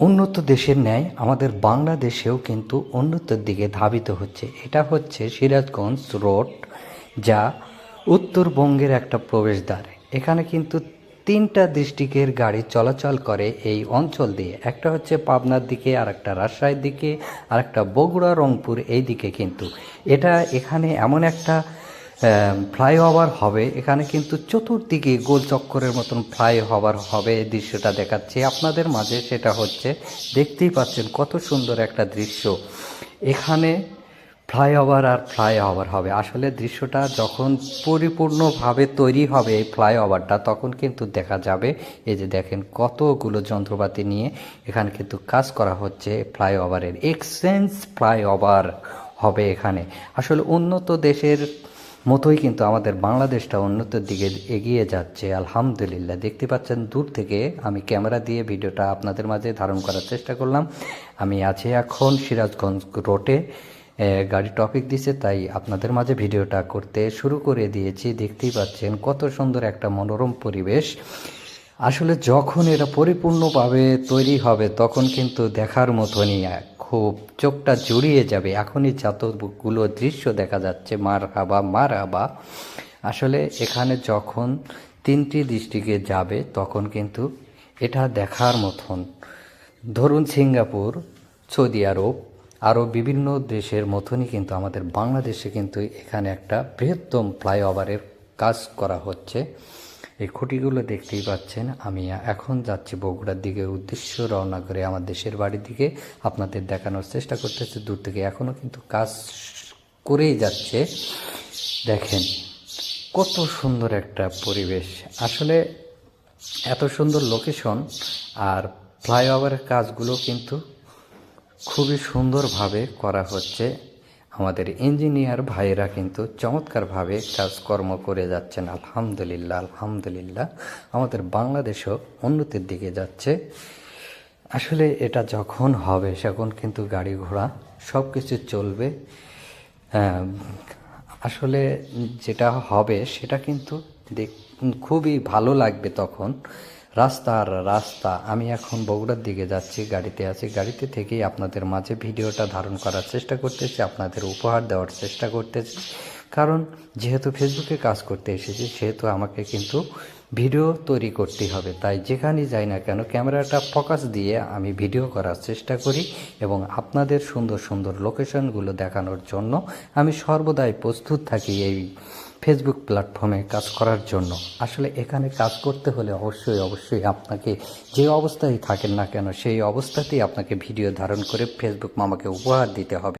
উন্নত দেশের ন্যায় আমাদের বাংলাদেশেও কিন্তু উন্নতির দিকে ধাবিত হচ্ছে। এটা হচ্ছে সিরাজগঞ্জ রোড, যা উত্তরবঙ্গের একটা প্রবেশদ্বার। এখানে কিন্তু তিনটা ডিস্ট্রিক্টের গাড়ি চলাচল করে এই অঞ্চল দিয়ে। একটা হচ্ছে পাবনার দিকে আর একটা রাজশাহীর দিকে আর একটা বগুড়া, রংপুর এই দিকে কিন্তু। এটা এখানে এমন একটা ফ্লাইওভার হবে। এখানে কিন্তু চতুর্দিকে গোল চক্করের মতন ফ্লাইওভার হবে দৃশ্যটা দেখাচ্ছি। আপনাদের মাঝে সেটা হচ্ছে, দেখতেই পাচ্ছেন কত সুন্দর একটা দৃশ্য। এখানে ফ্লাইওভার আর ফ্লাইওভার হবে। আসলে দৃশ্যটা যখন পরিপূর্ণভাবে তৈরি হবে এই ফ্লাইওভারটা, তখন কিন্তু দেখা যাবে, এই যে দেখেন কতগুলো যন্ত্রপাতি নিয়ে এখানে কিন্তু কাজ করা হচ্ছে ফ্লাইওভারের। এক্সচেঞ্জ ফ্লাইওভার হবে এখানে। আসলে উন্নত দেশের মতোই কিন্তু আমাদের বাংলাদেশটা উন্নতির দিকে এগিয়ে যাচ্ছে, আলহামদুলিল্লাহ। দেখতে পাচ্ছেন, দূর থেকে আমি ক্যামেরা দিয়ে ভিডিওটা আপনাদের মাঝে ধারণ করার চেষ্টা করলাম। আমি আছি এখন সিরাজগঞ্জ রোডে গাড়ি টপিক দিছে, তাই আপনাদের মাঝে ভিডিওটা করতে শুরু করে দিয়েছি। দেখতেই পাচ্ছেন, কত সুন্দর একটা মনোরম পরিবেশ। আসলে যখন এটা পরিপূর্ণভাবে তৈরি হবে, তখন কিন্তু দেখার মতনই এক। খুব চোখটা জড়িয়ে যাবে। এখনই যতগুলো দৃশ্য দেখা যাচ্ছে মার হাবা মার হাবা আসলে এখানে যখন তিনটি দৃষ্টিকে যাবে, তখন কিন্তু এটা দেখার মতন। ধরুন সিঙ্গাপুর, সৌদি আরব, আরও বিভিন্ন দেশের মতনই কিন্তু আমাদের বাংলাদেশে কিন্তু এখানে একটা বৃহত্তম ফ্লাইওভারের কাজ করা হচ্ছে। এই খুঁটিগুলো দেখতেই পাচ্ছেন, আমি এখন যাচ্ছি বগুড়ার দিকে উদ্দেশ্য রওনা করে আমার দেশের বাড়ির দিকে। আপনাদের দেখানোর চেষ্টা করতেছি, দূর থেকে এখনও কিন্তু কাজ করেই যাচ্ছে। দেখেন, কত সুন্দর একটা পরিবেশ। আসলে এত সুন্দর লোকেশন আর ফ্লাইওভারের কাজগুলো কিন্তু খুবই সুন্দরভাবে করা হচ্ছে। আমাদের ইঞ্জিনিয়ার ভাইয়েরা কিন্তু চমৎকারভাবে কাজকর্ম করে যাচ্ছেন আলহামদুলিল্লাহ আলহামদুলিল্লাহ। আমাদের বাংলাদেশও উন্নতির দিকে যাচ্ছে। আসলে এটা যখন হবে তখন কিন্তু গাড়ি ঘোড়া সব কিছু চলবে। আহ, আসলে যেটা হবে সেটা কিন্তু দেখ খুবই ভালো লাগবে তখন। রাস্তা আর রাস্তা। আমি এখন বগুড়ার দিকে যাচ্ছি, গাড়িতে আছি। গাড়িতে থেকেই আপনাদের মাঝে ভিডিওটা ধারণ করার চেষ্টা করতেছি, আপনাদের উপহার দেওয়ার চেষ্টা করতেছি। কারণ যেহেতু ফেসবুকে কাজ করতে এসেছি, সেহেতু আমাকে কিন্তু ভিডিও তৈরি করতে হবে। তাই যেখানেই যাই না কেন, ক্যামেরাটা ফোকাস দিয়ে আমি ভিডিও করার চেষ্টা করি এবং আপনাদের সুন্দর সুন্দর লোকেশনগুলো দেখানোর জন্য আমি সর্বদাই প্রস্তুত থাকি এই ফেসবুক প্ল্যাটফর্মে কাজ করার জন্য। আসলে এখানে কাজ করতে হলে অবশ্যই অবশ্যই আপনাকে যে অবস্থায় থাকেন না কেন, সেই অবস্থাতেই আপনাকে ভিডিও ধারণ করে ফেসবুক মামাকে উপহার দিতে হবে।